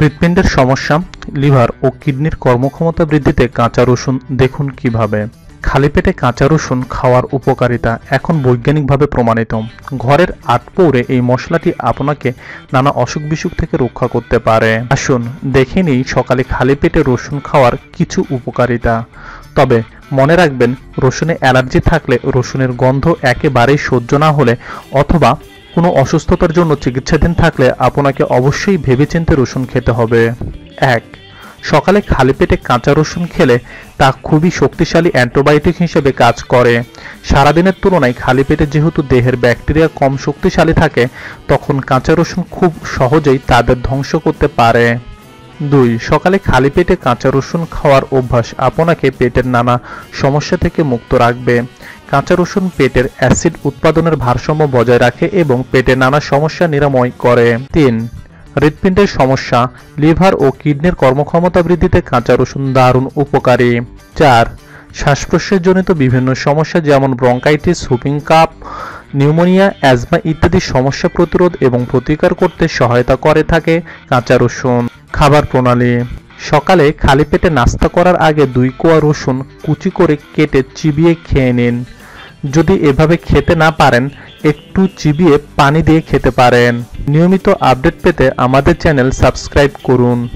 হৃৎপিণ্ডের সমস্যা, লিভার ও কিডনির কর্মক্ষমতা বৃদ্ধিতে কাঁচা রসুন দেখুন কীভাবে। খালি পেটে কাঁচা রসুন খাওয়ার উপকারিতা এখন বৈজ্ঞানিকভাবে প্রমাণিত। ঘরের আটপৌরে এই মশলাটি আপনাকে নানা অসুখ বিসুখ থেকে রক্ষা করতে পারে। আসুন, দেখে নিই সকালে খালি পেটে রসুন খাওয়ার কিছু উপকারিতা। তবে মনে রাখবেন, রসুনে অ্যালার্জি থাকলে রসুনের গন্ধ একেবারেই সহ্য না হলে অথবা কোনো অসুস্থতার জন্য চিকিৎসাধীন থাকলে আপনাকে অবশ্যই ভেবেচিন্তে রসুন খেতে হবে। এক, সকালে খালি পেটে কাঁচা রসুন খেলে তা খুবই শক্তিশালী অ্যান্টিবায়োটিক হিসেবে কাজ করে। সারাদিনের তুলনায় খালি পেটে যেহেতু দেহের ব্যাকটেরিয়া কম শক্তিশালী থাকে, তখন কাঁচা রসুন খুব সহজেই তাদের ধ্বংস করতে পারে। দুই, সকালে খালি পেটে কাঁচা রসুন খাওয়ার অভ্যাস আপনাকে পেটের নানা সমস্যা থেকে মুক্ত রাখবে। কাঁচা রসুন পেটের অ্যাসিড উৎপাদনের ভারসাম্য বজায় রাখে এবং পেটের নানা সমস্যা নিরাময় করে। তিন, হৃৎপিণ্ডের সমস্যা, লিভার ও কিডনির কর্মক্ষমতা বৃদ্ধিতে কাঁচা রসুন দারুণ উপকারী। চার শ্বাস প্রশ্বাসজনিত বিভিন্ন সমস্যা যেমন bronchitis, whooping cough, pneumonia, asthma ইত্যাদি সমস্যা প্রতিরোধ এবং প্রতিকার করতে সহায়তা করে থাকে কাঁচা রসুন। খাবার প্রণালী। সকালে খালি পেটে নাস্তা করার আগে দুই কোয়া রসুন কুচি করে কেটে চিবিয়ে খেয়ে নিন। যদি এভাবে খেতে না পারেন, একটু চিবিয়ে পানি দিয়ে খেতে পারেন। নিয়মিত আপডেট পেতে আমাদের চ্যানেল সাবস্ক্রাইব করুন।